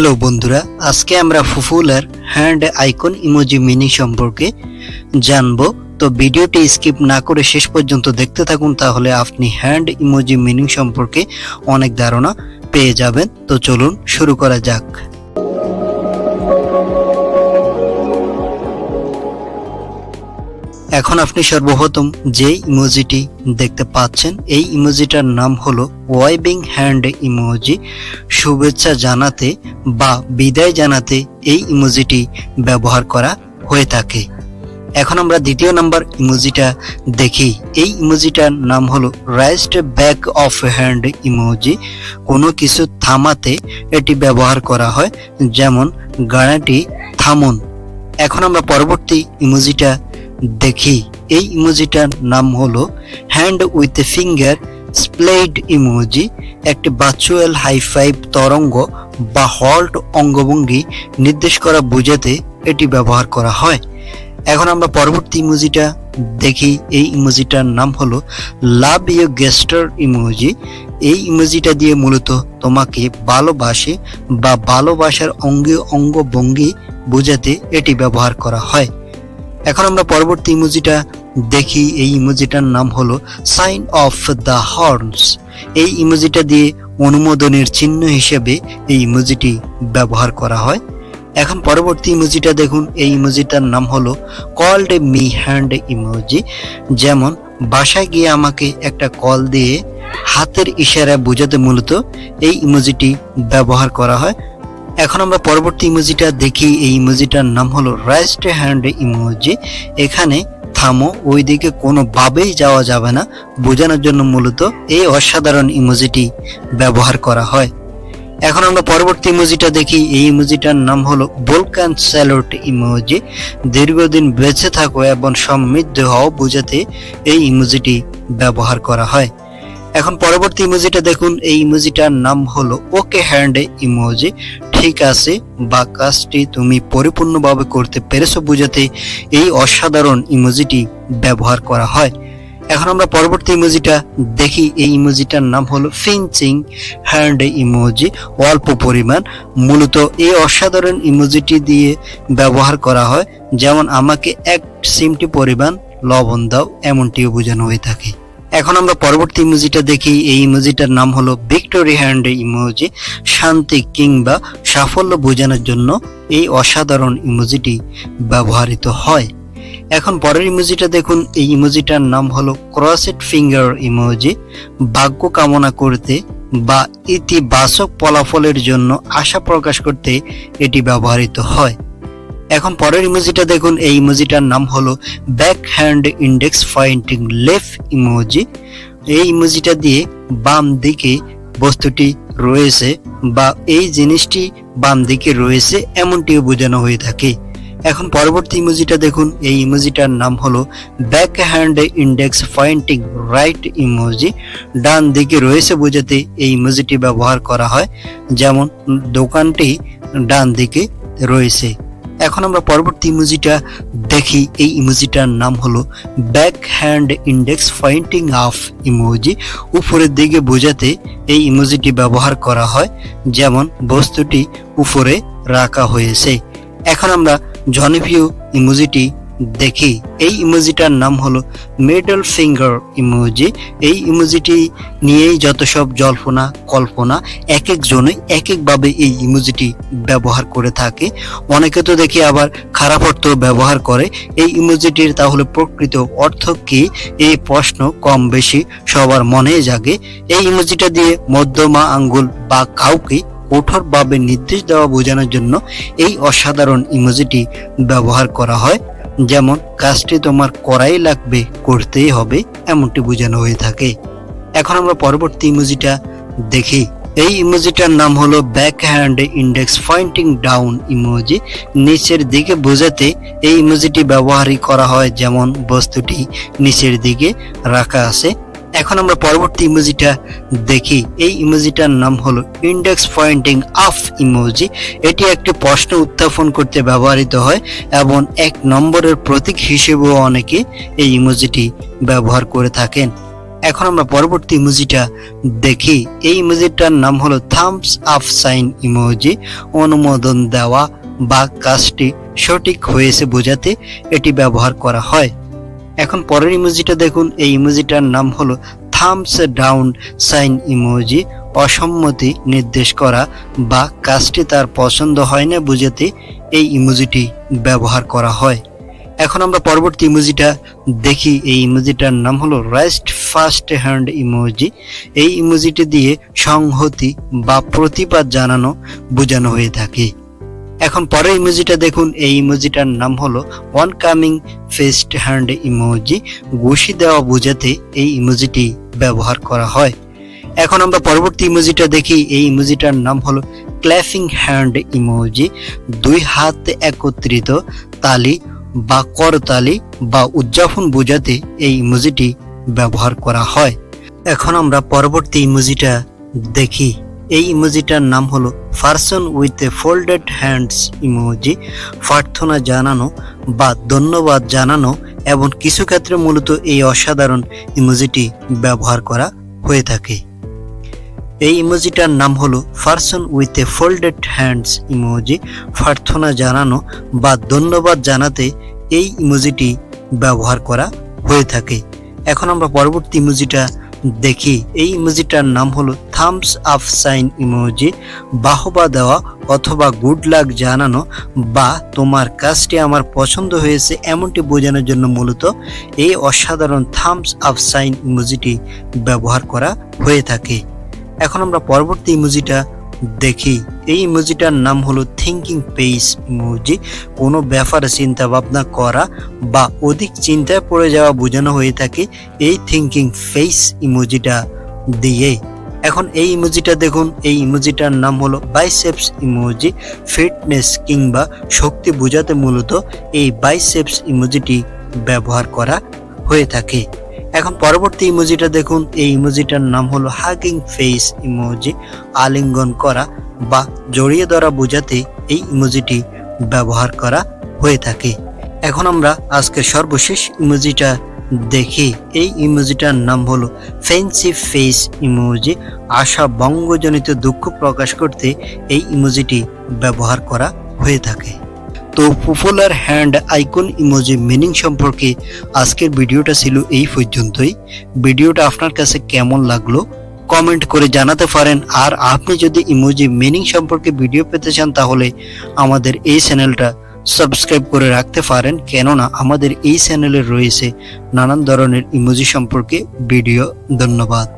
Hello বন্ধুরা, আজকে আমরা popular hand icon emoji meaning সম্পর্কে জানব। তো ভিডিওটি স্কিপ না করে শেষ পর্যন্ত দেখতে থাকুন, তাহলে আপনি হ্যান্ড ইমোজি মিনিং সম্পর্কে অনেক ধারণা পেয়ে যাবেন। তো চলুন শুরু করা যাক। এখন আপনি সর্বপ্রথম যে ইমোজিটি দেখতে পাচ্ছেন, এই ইমোজিটার নাম হলো ওয়াইবিং হ্যান্ড ইমোজি। শুভেচ্ছা জানাতে বা বিদায় জানাতে এই ইমোজিটি ব্যবহার করা হয়ে থাকে। এখন আমরা দ্বিতীয় নাম্বার ইমোজিটা দেখি। এই ইমোজিটার নাম হলো raised back of hand emoji. কোনো কিছু থামাতে এটি ব্যবহার করা হয়, যেমন গাড়াটি থামুন। এখন আমরা পরবর্তী ইমোজিটা দেখি। এই ইমোজিটার নাম হলো hand with a finger splayed emoji একটি ভার্চুয়াল হাই ফাইভ তরঙ্গ বা হল্ট অঙ্গভঙ্গি নির্দেশ করা বোঝাতে এটি ব্যবহার করা হয়। এখন আমরা পরবর্তী ইমোজিটা দেখি। এই ইমোজিটার নাম হলো লাভ ইউ গেস্টার ইমোজি এই ইমোজিটা দিয়ে মূলত তোমাকে ভালোবাসে বা ভালোবাসার অঙ্গে অঙ্গভঙ্গি বোঝাতে এটি ব্যবহার করা হয়। এখন আমরা পরবর্তী ইমোজিটা দেখি। এই ইমোজিটার নাম হলো সাইন অফ দ্য হর্নস এই ইমোজিটা দিয়ে অনুমোদনের চিহ্ন হিসেবে এই ইমোজিটি ব্যবহার করা হয়। এখন পরবর্তী ইমোজিটা দেখুন। এই ইমোজিটার নাম হলো কল্ড মি হ্যান্ড ইমোজি যেমন, বাসায় গিয়ে আমাকে একটা কল দিয়ে হাতের ইশারা বোঝাতে মূলত এই ইমোজিটি ব্যবহার করা হয়। এখন আমরা পরবর্তী ইমোজিটা দেখি। এই ইমোজিটার নাম হলো রাইস্ট হ্যান্ড ইমোজি। এখানে থামো, ওইদিকে কোনোভাবেই যাওয়া যাবে না। বোঝানোর জন্য মূলত এই অসাধারণ ইমোজিটি ব্যবহার করা হয়। এখন আমরা পরবর্তী ইমোজিটা দেখি। এই ইমোজিটার নাম হলো বোলকান স্যালোট ইমোজি। দীর্ঘদিন বেঁচে থাকো এবং সমৃদ্ধ হও বোঝাতে এই ইমোজিটি ব্যবহার করা হয়। এখন পরবর্তী ইমোজিটা দেখুন। এই ইমোজিটার নাম হলো ওকে হ্যান্ড ইমোজি। ঠিক আছে, বা কাজটি তুমি পরিপূর্ণভাবে করতে পেরেছ বোঝাতে এই অসাধারণ ইমোজিটি ব্যবহার করা হয়। এখন আমরা পরবর্তী ইমোজিটা দেখি। এই ইমোজিটার নাম হলো ফিঞ্চিং হ্যান্ড ইমোজি। অল্প পরিমাণ। মূলত এই অসাধারণ ইমোজিটি দিয়ে ব্যবহার করা হয়। যেমন আমাকে এক সিমটি পরিমাণ লবণ দাও, এমনটিও বোঝানো হয়ে থাকে। এখন আমরা পরবর্তী ইমোজিটা দেখি। এই ইমোজিটার নাম হলো ভিক্টোরি হ্যান্ড ইমোজি। শান্তি কিংবা সাফল্য বোঝানোর জন্য এই অসাধারণ ইমোজিটি ব্যবহৃত হয়। এখন পরের ইমোজিটা দেখুন। এই ইমোজিটার নাম হলো ক্রসেড ফিঙ্গার ইমোজি। ভাগ্য কামনা করতে বা ইতিবাচক ফলাফলের জন্য আশা প্রকাশ করতে এটি ব্যবহৃত হয়। এখন পরের ইমোজিটা দেখুন। এই ইমোজিটার নাম হলো back hand index pointing left emoji এই ইমোজিটা দিয়ে বাম দিকে বস্তুটি রয়েছে বা এই জিনিসটি বাম দিকে রয়েছে, এমনটিও বোঝানো হয়ে থাকে। এখন পরবর্তী ইমোজিটা দেখুন। এই ইমোজিটার নাম হলো back hand index pointing right emoji ডান দিকে রয়েছে বোঝাতে এই ইমোজিটি ব্যবহার করা হয়। যেমন দোকানটি ডান দিকে রয়েছে। এখন আমরা পরবর্তী ইমোজিটা দেখি। এই ইমোজিটার নাম হলো back hand index pointing up emoji উপরের দিকে বোঝাতে এই ইমোজিটি ব্যবহার করা হয়, যেমন বস্তুটি উপরে রাখা হয়েছে। এখন আমরা জনপ্রিয় ইমোজিটি দেখি, এই ইমোজিটার নাম হলো মিডল ফিঙ্গার ইমোজি এই ইমোজিটি নিয়েই যত সব জল্পনা, কল্পনা, এক একজনে এক একভাবে এই ইমোজিটি ব্যবহার করে থাকে। অনেকে তো দেখি আবার খারাপ অর্থ ব্যবহার করে। এই ইমোজিটির তাহলে প্রকৃত অর্থ কি? এই প্রশ্ন কম বেশি সবার মনে জাগে। এই ইমোজিটা দিয়ে মধ্যমা আঙ্গুল বা কাউকে কঠোরভাবে নির্দেশ দেওয়া বোঝানোর জন্য এই অসাধারণ ইমোজিটি ব্যবহার করা হয়। যেমন কাজটি তোমার করাই লাগবে, করতেই হবে, এমনটি বোঝানো হয়ে থাকে। এখন আমরা পরবর্তী ইমোজিটা দেখি। এই ইমোজিটার নাম হলো back hand index pointing down emoji. নিচের দিকে বোঝাতে এই ইমোজিটি ব্যবহারই করা হয়, যেমন বস্তুটি নিচের দিকে রাখা আছে। এখন আমরা পরবর্তী ইমোজিটা দেখি। এই ইমোজিটার নাম হলো ইন্ডেক্স পয়েন্টিং আফ ইমোজি এটি একটি প্রশ্ন উত্থাপন করতে ব্যবহৃত হয় এবং এক নম্বরের প্রতীক হিসেবেও অনেকে এই ইমোজিটি ব্যবহার করে থাকেন। এখন আমরা পরবর্তী ইমোজিটা দেখি। এই ইমোজিটার নাম হলো থামস আপ সাইন ইমোজি অনুমোদন দেওয়া বা কাজটি সঠিক হয়েছে বোঝাতে এটি ব্যবহার করা হয়। এখন পরের ইমোজিটা দেখুন। এই ইমোজিটার নাম হলো থামস ডাউন সাইন ইমোজি অসম্মতি নির্দেশ করা বা কাজটি তার পছন্দ হয় না বোঝাতে এই ইমোজিটি ব্যবহার করা হয়। এখন আমরা পরবর্তী ইমোজিটা দেখি। এই ইমোজিটার নাম হলো রাইস্ট ফার্স্ট হ্যান্ড ইমোজি এই ইমোজিটি দিয়ে সংহতি বা প্রতিবাদ জানানো বোঝানো হয়ে থাকে। এখন পরের ইমোজিটা দেখুন। এই ইমোজিটার নাম হলো oncoming fist hand emoji ঘুষি দেওয়া বোঝাতে এই ইমোজিটি ব্যবহার করা হয়। এখন আমরা পরবর্তী ইমোজিটা দেখি। এই ইমোজিটার নাম হলো ক্ল্যাফিং হ্যান্ড ইমোজি দুই হাত একত্রিত তালি বা করতালি বা উদযাপন বোঝাতে এই ইমোজিটি ব্যবহার করা হয়। এখন আমরা পরবর্তী ইমোজিটা দেখি। এই ইমোজিটার নাম হলো person with a folded hands emoji. প্রার্থনা জানানো বা ধন্যবাদ জানানো এবং কিছু ক্ষেত্রে মূলত এই অসাধারণ ইমোজিটি ব্যবহার করা হয়ে থাকে। এই ইমোজিটার নাম হলো person with a folded hands emoji. প্রার্থনা জানানো বা ধন্যবাদ জানাতে এই ইমোজিটি ব্যবহার করা হয়ে থাকে। এখন আমরা পরবর্তী ইমোজিটা দেখি। এই ইমোজিটার নাম হলো থামস আপ সাইন ইমোজি বাহবা দেওয়া অথবা গুড লাক জানানো বা তোমার কাজটি আমার পছন্দ হয়েছে এমনটি বোঝানোর জন্য মূলত এই অসাধারণ থামস আপ সাইন ইমোজিটি ব্যবহার করা হয়ে থাকে। এখন আমরা পরবর্তী ইমোজিটা দেখি। এই ইমোজিটার নাম হলো থিঙ্কিং পেস ইমোজি কোনো ব্যাপারে চিন্তা ভাবনা করা বা অধিক চিন্তায় পড়ে যাওয়া বোঝানো হয়ে থাকে এই থিঙ্কিং ফেস ইমোজিটা দিয়ে। এখন এই ইমোজিটা দেখুন। এই ইমোজিটার নাম হলো বাইসেপস ইমোজি ফিটনেস কিংবা শক্তি বোঝাতে মূলত এই বাইসেপস ইমোজিটি ব্যবহার করা হয়ে থাকে। এখন পরবর্তী ইমোজিটা দেখুন। এই ইমোজিটার নাম হলো হাগিং ফেস ইমোজি। আলিঙ্গন করা বা জড়িয়ে ধরা বোঝাতে এই ইমোজিটি ব্যবহার করা হয়ে থাকে। এখন আমরা আজকে সর্বশেষ ইমোজিটা দেখি। এই ইমোজিটার নাম হলো ফেন্সি ফেস ইমোজি। আশা বঙ্গজনিত দুঃখ প্রকাশ করতে এই ইমোজিটি ব্যবহার করা হয়ে থাকে। তো popular hand icon emoji meaning সম্পর্কে আজকের ভিডিওটা ছিল এই পর্যন্তই। ভিডিওটা আপনার কাছে কেমন লাগল কমেন্ট করে জানাতে পারেন। আর আপনি যদি ইমোজি মিনিং সম্পর্কে ভিডিও পেতে চান, তাহলে আমাদের এই চ্যানেলটা সাবস্ক্রাইব করে রাখতে পারেন। কেননা আমাদের এই চ্যানেলে রয়েছে নানান ধরনের ইমোজি সম্পর্কে ভিডিও। ধন্যবাদ।